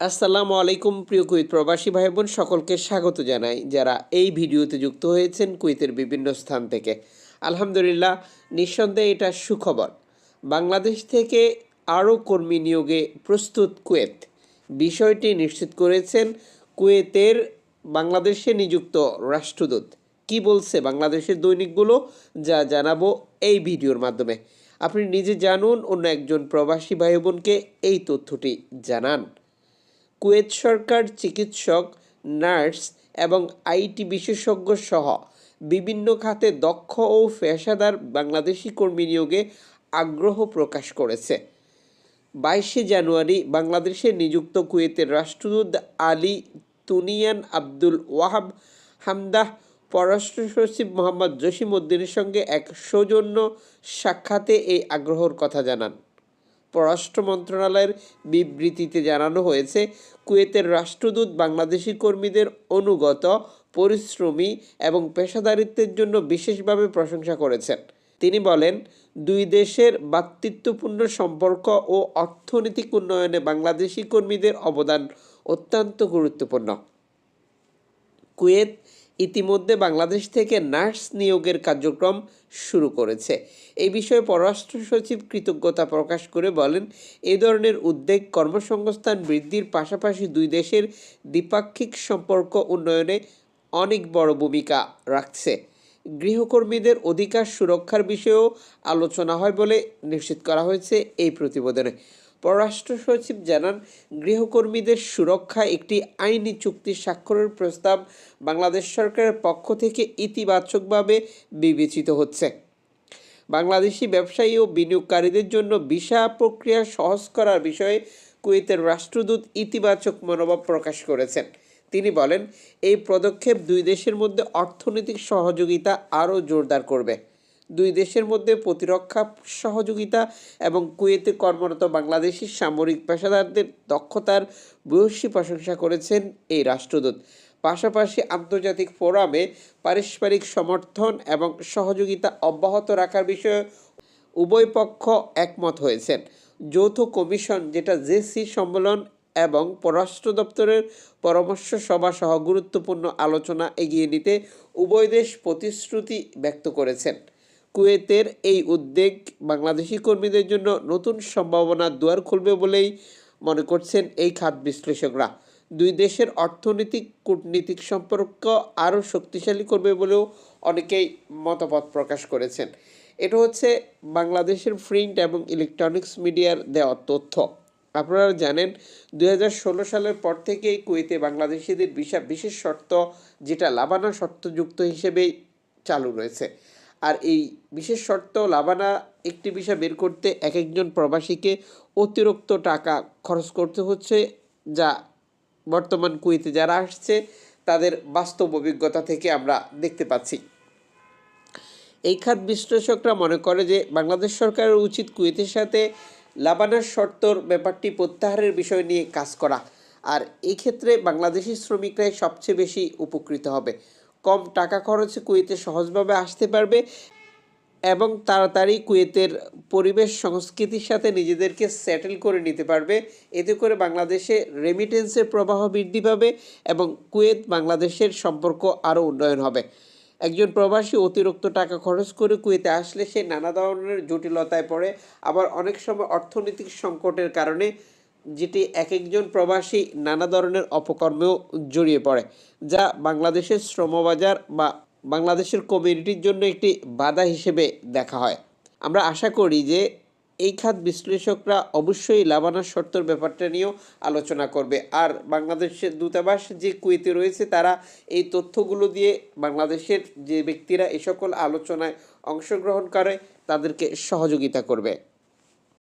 আসসালামু আলাইকুম, প্রিয় কুইত প্রবাসী ভাই বোন সকলকে স্বাগত জানাই যারা এই ভিডিওতে যুক্ত হয়েছেন কুইতের বিভিন্ন স্থান থেকে। আলহামদুলিল্লাহ, নিঃসন্দেহে এটা সুখবর। বাংলাদেশ থেকে আরও কর্মী নিয়োগে প্রস্তুত কুয়েত। বিষয়টি নিশ্চিত করেছেন কুয়েতের বাংলাদেশে নিযুক্ত রাষ্ট্রদূত। কি বলছে বাংলাদেশের দৈনিকগুলো, যা জানাব এই ভিডিওর মাধ্যমে। আপনি নিজে জানুন, অন্য একজন প্রবাসী ভাই বোনকে এই তথ্যটি জানান। কুয়েত সরকার, চিকিৎসক, নার্স এবং আইটি বিশেষজ্ঞ সহ বিভিন্ন খাতে দক্ষ ও পেশাদার বাংলাদেশি কর্মী নিয়োগে আগ্রহ প্রকাশ করেছে। বাইশে জানুয়ারি বাংলাদেশে নিযুক্ত কুয়েতের রাষ্ট্রদূত আলী তুনিয়ান আব্দুল ওয়াহাব হামদাহ, পররাষ্ট্র সচিব মোহাম্মদ জসিম উদ্দিনের সঙ্গে এক সৌজন্য সাক্ষাতে এই আগ্রহর কথা জানান। পররাষ্ট্র মন্ত্রণালয়ের বিবৃতিতে জানানো হয়েছে, কুয়েতের রাষ্ট্রদূত বাংলাদেশি কর্মীদের অনুগত, পরিশ্রমী এবং পেশাদারিত্বের জন্য বিশেষভাবে প্রশংসা করেছেন। তিনি বলেন, দুই দেশের ভ্রাতৃত্বপূর্ণ সম্পর্ক ও অর্থনৈতিক উন্নয়নে বাংলাদেশি কর্মীদের অবদান অত্যন্ত গুরুত্বপূর্ণ। কুয়েত ইতিমধ্যে বাংলাদেশ থেকে নার্স নিয়োগের কার্যক্রম শুরু করেছে। এই বিষয়ে পররাষ্ট্র সচিব কৃতজ্ঞতা প্রকাশ করে বলেন এই ধরনের উদ্যোগ কর্মসংস্থান বৃদ্ধির পাশাপাশি দুই দেশের দ্বিপাক্ষিক সম্পর্ক উন্নয়নে অনেক বড় ভূমিকা রাখছে। গৃহকর্মীদের অধিকার সুরক্ষার বিষয়েও আলোচনা হয় বলে নিশ্চিত করা হয়েছে এই প্রতিবেদনে। পররাষ্ট্র সচিব জানান, গৃহকর্মীদের সুরক্ষা একটি আইনি চুক্তি স্বাক্ষরের প্রস্তাব বাংলাদেশ সরকারের পক্ষ থেকে ইতিবাচকভাবে বিবেচিত হচ্ছে। বাংলাদেশি ব্যবসায়ী ও বিনিয়োগকারীদের জন্য ভিসা প্রক্রিয়া সহজ করার বিষয়ে কুয়েতের রাষ্ট্রদূত ইতিবাচক মনোভাব প্রকাশ করেছেন। তিনি বলেন, এই পদক্ষেপ দুই দেশের মধ্যে অর্থনৈতিক সহযোগিতা আরও জোরদার করবে। দুই দেশের মধ্যে প্রতিরক্ষা সহযোগিতা এবং কুয়েতে কর্মরত বাংলাদেশি সামরিক পেশাদারদের দক্ষতার ভূয়সী প্রশংসা করেছেন এই রাষ্ট্রদূত। পাশাপাশি আন্তর্জাতিক ফোরামে পারস্পরিক সমর্থন এবং সহযোগিতা অব্যাহত রাখার বিষয়ে উভয় পক্ষ একমত হয়েছেন। যৌথ কমিশন, যেটা জেসি সম্মেলন এবং পররাষ্ট্র দপ্তরের পরামর্শ সভা সহ গুরুত্বপূর্ণ আলোচনা এগিয়ে নিতে উভয় দেশ প্রতিশ্রুতি ব্যক্ত করেছেন। কুয়েতের এই উদ্যোগ বাংলাদেশি কর্মীদের জন্য নতুন সম্ভাবনার দুয়ার খুলবে বলেই মনে করছেন এই খাত বিশ্লেষকরা। দুই দেশের অর্থনৈতিক, কূটনীতিক সম্পর্ক আরও শক্তিশালী করবে বলেও অনেকেই মতামত প্রকাশ করেছেন। এটা হচ্ছে বাংলাদেশের প্রিন্ট এবং ইলেকট্রনিক্স মিডিয়ার দেওয়া তথ্য। আপনারা জানেন, দুই হাজার ষোলো সালের পর থেকেই কুয়েতে বাংলাদেশিদের ভিসা বিশেষ শর্ত, যেটা লাবানা শর্তযুক্ত হিসেবেই চালু রয়েছে। আর এই বিশেষ শর্ত লাবানা একটি ভিসা বের করতে এক একজন প্রবাসীকে অতিরিক্ত টাকা খরচ করতে হচ্ছে, যা বর্তমান কুয়েতে যারা আসছে তাদের বাস্তব অভিজ্ঞতা থেকে আমরা দেখতে পাচ্ছি। এই খাত বিশ্লেষকরা মনে করে যে বাংলাদেশ সরকারের উচিত কুয়েতের সাথে লাবানার শর্তর ব্যাপারটি প্রত্যাহারের বিষয় নিয়ে কাজ করা, আর এই ক্ষেত্রে বাংলাদেশি শ্রমিকরাই সবচেয়ে বেশি উপকৃত হবে। কম টাকা খরচে কুয়েতে সহজভাবে আসতে পারবে এবং তাড়াতাড়ি কুয়েতের পরিবেশ সংস্কৃতির সাথে নিজেদেরকে সেটেল করে নিতে পারবে। এতে করে বাংলাদেশে রেমিটেন্সের প্রবাহ বৃদ্ধি পাবে এবং কুয়েত বাংলাদেশের সম্পর্ক আরও উন্নয়ন হবে। একজন প্রবাসী অতিরিক্ত টাকা খরচ করে কুয়েতে আসলে সে নানা ধরনের জটিলতায় পড়ে। আবার অনেক সময় অর্থনৈতিক সংকটের কারণে যেটি এক একজন প্রবাসী নানা ধরনের অপকর্মেও জড়িয়ে পড়ে, যা বাংলাদেশের শ্রমবাজার বা বাংলাদেশের কমিউনিটির জন্য একটি বাধা হিসেবে দেখা হয়। আমরা আশা করি যে এই খাত বিশ্লেষকরা অবশ্যই লাভানার শর্তর ব্যাপারটা নিয়েও আলোচনা করবে। আর বাংলাদেশের দূতাবাস যে কুয়েতে রয়েছে, তারা এই তথ্যগুলো দিয়ে বাংলাদেশের যে ব্যক্তিরা এ সকল আলোচনায় অংশগ্রহণ করে, তাদেরকে সহযোগিতা করবে।